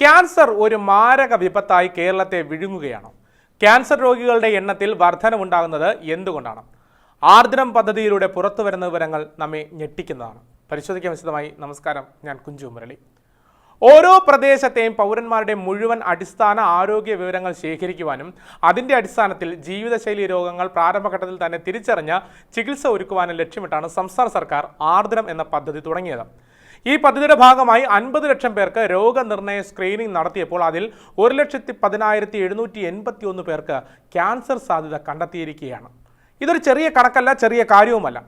Cancer ഒരു മാരക വിപത്തായി കേരളത്തെ വിഴുങ്ങുകയാണ്. ക്യാൻസർ രോഗികളുടെ എണ്ണത്തിൽ വർധനവുണ്ടാകുന്നത് എന്തുകൊണ്ടാണ്? ആർദ്രം പദ്ധതിയിലൂടെ പുറത്തു വരുന്ന വിവരങ്ങൾ നമ്മെ ഞെട്ടിക്കുന്നതാണ്. പരിശോധിക്കാൻ വിശദമായി നമസ്കാരം. ഞാൻ കുഞ്ചു മുരളി. ഓരോ പ്രദേശത്തെയും പൗരന്മാരുടെ മുഴുവൻ അടിസ്ഥാന ആരോഗ്യ വിവരങ്ങൾ ശേഖരിക്കുവാനും അതിന്റെ അടിസ്ഥാനത്തിൽ ജീവിതശൈലി രോഗങ്ങൾ പ്രാരംഭഘട്ടത്തിൽ തന്നെ തിരിച്ചറിഞ്ഞ് ചികിത്സ ഒരുക്കുവാനും ലക്ഷ്യമിട്ടാണ് സംസ്ഥാന സർക്കാർ ആർദ്രം എന്ന പദ്ധതി തുടങ്ങിയത്. ഈ പദ്ധതിയുടെ ഭാഗമായി അൻപത് ലക്ഷം പേർക്ക് രോഗനിർണയ സ്ക്രീനിംഗ് നടത്തിയപ്പോൾ അതിൽ ഒരു ലക്ഷത്തി പതിനായിരത്തി എഴുന്നൂറ്റി എൺപത്തി ഒന്ന് പേർക്ക് ക്യാൻസർ സാധ്യത കണ്ടെത്തിയിരിക്കുകയാണ്. ഇതൊരു ചെറിയ കണക്കല്ല ചെറിയ കാര്യവുമല്ല.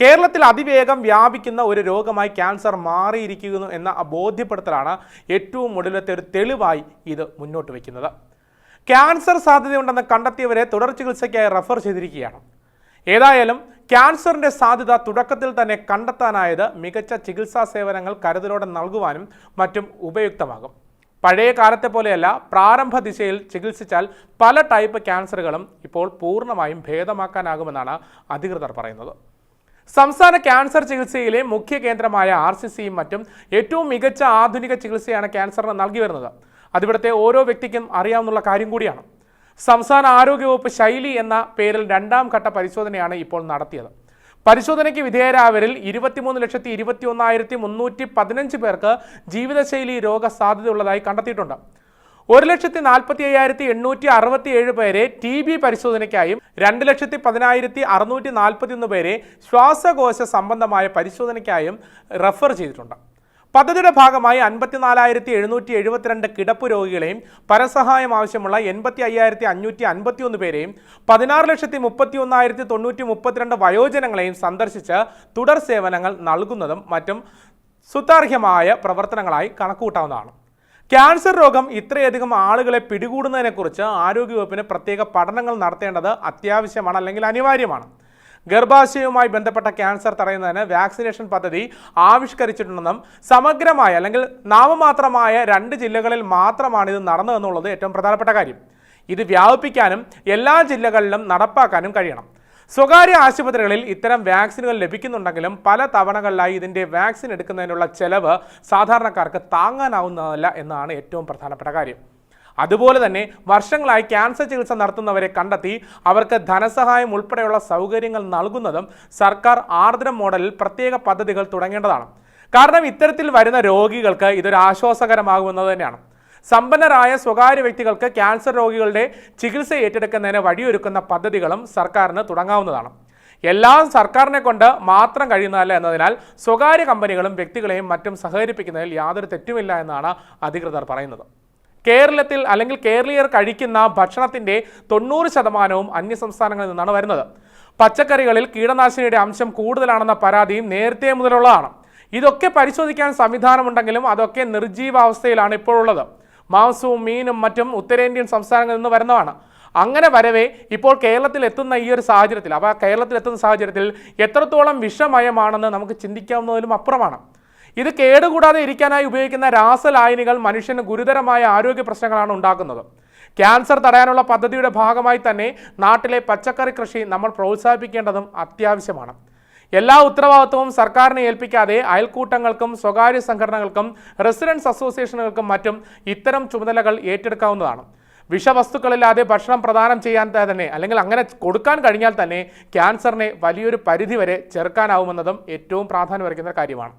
കേരളത്തിൽ അതിവേഗം വ്യാപിക്കുന്ന ഒരു രോഗമായി ക്യാൻസർ മാറിയിരിക്കുന്നു എന്ന ബോധ്യപ്പെടുത്തലാണ് ഏറ്റവും ഒടുവിലത്തെ ഒരു തെളിവായി ഇത് മുന്നോട്ട് വയ്ക്കുന്നത്. ക്യാൻസർ സാധ്യതയുണ്ടെന്ന് കണ്ടെത്തിയവരെ തുടർ ചികിത്സയ്ക്കായി റെഫർ ചെയ്തിരിക്കുകയാണ്. ഏതായാലും ക്യാൻസറിന്റെ സാധ്യത തുടക്കത്തിൽ തന്നെ കണ്ടെത്താനായത് മികച്ച ചികിത്സാ സേവനങ്ങൾ കരുതലോടെ നൽകുവാനും മറ്റും ഉപയുക്തമാകും. പഴയ കാലത്തെ പോലെയല്ല പ്രാരംഭ ദിശയിൽ ചികിത്സിച്ചാൽ പല ടൈപ്പ് ക്യാൻസറുകളും ഇപ്പോൾ പൂർണമായും ഭേദമാക്കാനാകുമെന്നാണ് അധികൃതർ പറയുന്നത്. സംസ്ഥാന ക്യാൻസർ ചികിത്സയിലെ മുഖ്യ കേന്ദ്രമായ ആർ സി സിയും മറ്റും ഏറ്റവും മികച്ച ആധുനിക ചികിത്സയാണ് ക്യാൻസറിന് നൽകി വരുന്നത്. അതിവിടുത്തെ ഓരോ വ്യക്തിക്കും അറിയാവുന്ന കാര്യം കൂടിയാണ്. സംസ്ഥാന ആരോഗ്യവകുപ്പ് ശൈലി എന്ന പേരിൽ രണ്ടാം ഘട്ട പരിശോധനയാണ് ഇപ്പോൾ നടത്തിയത്. പരിശോധനയ്ക്ക് വിധേയരായവരിൽ ഇരുപത്തിമൂന്ന് ലക്ഷത്തി ഇരുപത്തി ഒന്നായിരത്തി മുന്നൂറ്റി പതിനഞ്ച് പേർക്ക് ജീവിതശൈലി രോഗസാധ്യതയുള്ളതായി കണ്ടെത്തിയിട്ടുണ്ട്. ഒരു ലക്ഷത്തി നാൽപ്പത്തി അയ്യായിരത്തി എണ്ണൂറ്റി അറുപത്തി ഏഴ് പേരെ ടി ബി പരിശോധനയ്ക്കായും രണ്ട് ലക്ഷത്തി പതിനായിരത്തി അറുന്നൂറ്റി നാൽപ്പത്തി ഒന്ന് പേരെ ശ്വാസകോശ സംബന്ധമായ പരിശോധനയ്ക്കായും റെഫർ ചെയ്തിട്ടുണ്ട്. പദ്ധതിയുടെ ഭാഗമായി അൻപത്തിനാലായിരത്തി എഴുന്നൂറ്റി എഴുപത്തിരണ്ട് കിടപ്പ് രോഗികളെയും പരസഹായം ആവശ്യമുള്ള എൺപത്തി അയ്യായിരത്തി അഞ്ഞൂറ്റി അൻപത്തി ഒന്ന് പേരെയും പതിനാറ് ലക്ഷത്തി മുപ്പത്തി ഒന്നായിരത്തി തൊണ്ണൂറ്റി മുപ്പത്തിരണ്ട് വയോജനങ്ങളെയും സന്ദർശിച്ച് തുടർ സേവനങ്ങൾ നൽകുന്നതും മറ്റും സുതാർഹ്യമായ പ്രവർത്തനങ്ങളായി കണക്കുകൂട്ടാവുന്നതാണ്. ക്യാൻസർ രോഗം ഇത്രയധികം ആളുകളെ പിടികൂടുന്നതിനെക്കുറിച്ച് ആരോഗ്യവകുപ്പിന് പ്രത്യേക പഠനങ്ങൾ നടത്തേണ്ടത് അത്യാവശ്യമാണ് അല്ലെങ്കിൽ അനിവാര്യമാണ്. ഗർഭാശയവുമായി ബന്ധപ്പെട്ട ക്യാൻസർ തടയുന്നതിന് വാക്സിനേഷൻ പദ്ധതി ആവിഷ്കരിച്ചിട്ടുണ്ടെന്നും സമഗ്രമായ അല്ലെങ്കിൽ നാമമാത്രമായ രണ്ട് ജില്ലകളിൽ മാത്രമാണ് ഇത് നടന്നതെന്നുള്ളത് ഏറ്റവും പ്രധാനപ്പെട്ട കാര്യം. ഇത് വ്യാപിപ്പിക്കാനും എല്ലാ ജില്ലകളിലും നടപ്പാക്കാനും കഴിയണം. സ്വകാര്യ ആശുപത്രികളിൽ ഇത്തരം വാക്സിനുകൾ ലഭിക്കുന്നുണ്ടെങ്കിലും പല തവണകളിലായി ഇതിന്റെ വാക്സിൻ എടുക്കുന്നതിനുള്ള ചെലവ് സാധാരണക്കാർക്ക് താങ്ങാനാവുന്നതല്ല എന്നാണ് ഏറ്റവും പ്രധാനപ്പെട്ട കാര്യം. അതുപോലെ തന്നെ വർഷങ്ങളായി ക്യാൻസർ ചികിത്സ നടത്തുന്നവരെ കണ്ടെത്തി അവർക്ക് ധനസഹായം ഉൾപ്പെടെയുള്ള സൗകര്യങ്ങൾ നൽകുന്നതും സർക്കാർ ആർദ്രം മോഡലിൽ പ്രത്യേക പദ്ധതികൾ തുടങ്ങേണ്ടതാണ്. കാരണം ഇത്തരത്തിൽ വരുന്ന രോഗികൾക്ക് ഇതൊരു ആശ്വാസകരമാകുമെന്നത് തന്നെയാണ്. സമ്പന്നരായ സ്വകാര്യ വ്യക്തികൾക്ക് ക്യാൻസർ രോഗികളുടെ ചികിത്സ ഏറ്റെടുക്കുന്നതിന് വഴിയൊരുക്കുന്ന പദ്ധതികളും സർക്കാരിന് തുടങ്ങാവുന്നതാണ്. എല്ലാം സർക്കാരിനെ കൊണ്ട് മാത്രം കഴിയുന്നതല്ല എന്നതിനാൽ സ്വകാര്യ കമ്പനികളും വ്യക്തികളെയും മറ്റും സഹകരിപ്പിക്കുന്നതിൽ യാതൊരു തെറ്റുമില്ല എന്നാണ് അധികൃതർ പറയുന്നത്. കേരളത്തിൽ അല്ലെങ്കിൽ കേരളീയർ കഴിക്കുന്ന ഭക്ഷണത്തിന്റെ തൊണ്ണൂറ് ശതമാനവും അന്യസംസ്ഥാനങ്ങളിൽ നിന്നാണ് വരുന്നത്. പച്ചക്കറികളിൽ കീടനാശിനിയുടെ അംശം കൂടുതലാണെന്ന പരാതിയും നേരത്തെ മുതലുള്ളതാണ്. ഇതൊക്കെ പരിശോധിക്കാൻ സംവിധാനമുണ്ടെങ്കിലും അതൊക്കെ നിർജീവാവസ്ഥയിലാണ് ഇപ്പോഴുള്ളത്. മാംസവും മീനും മറ്റും ഉത്തരേന്ത്യൻ സംസ്ഥാനങ്ങളിൽ നിന്ന് വരുന്നതാണ്. അങ്ങനെ വരവേ ഇപ്പോൾ കേരളത്തിൽ എത്തുന്ന ഈ ഒരു സാഹചര്യത്തിൽ അപ്പോൾ കേരളത്തിൽ എത്തുന്ന സാഹചര്യത്തിൽ എത്രത്തോളം വിഷമയമാണെന്ന് നമുക്ക് ചിന്തിക്കാവുന്നതിലും അപ്പുറമാണ്. ഇത് കേടുകൂടാതെ ഇരിക്കാനായി ഉപയോഗിക്കുന്ന രാസലായനികൾ മനുഷ്യന് ഗുരുതരമായ ആരോഗ്യ പ്രശ്നങ്ങളാണ് ഉണ്ടാക്കുന്നത്. ക്യാൻസർ തടയാനുള്ള പദ്ധതിയുടെ ഭാഗമായി തന്നെ നാട്ടിലെ പച്ചക്കറി കൃഷി നമ്മൾ പ്രോത്സാഹിപ്പിക്കേണ്ടതും അത്യാവശ്യമാണ്. എല്ലാ ഉത്തരവാദിത്വവും സർക്കാരിനെ ഏൽപ്പിക്കാതെ അയൽക്കൂട്ടങ്ങൾക്കും സ്വകാര്യ സംഘടനകൾക്കും റെസിഡൻസ് അസോസിയേഷനുകൾക്കും മറ്റും ഇത്തരം ചുമതലകൾ ഏറ്റെടുക്കാവുന്നതാണ്. വിഷവസ്തുക്കളില്ലാതെ ഭക്ഷണം പ്രദാനം ചെയ്യാൻ തന്നെ അല്ലെങ്കിൽ അങ്ങനെ കൊടുക്കാൻ കഴിഞ്ഞാൽ തന്നെ ക്യാൻസറിനെ വലിയൊരു പരിധിവരെ ചെറുക്കാനാവുമെന്നതും ഏറ്റവും പ്രാധാന്യം വരയ്ക്കുന്ന കാര്യമാണ്.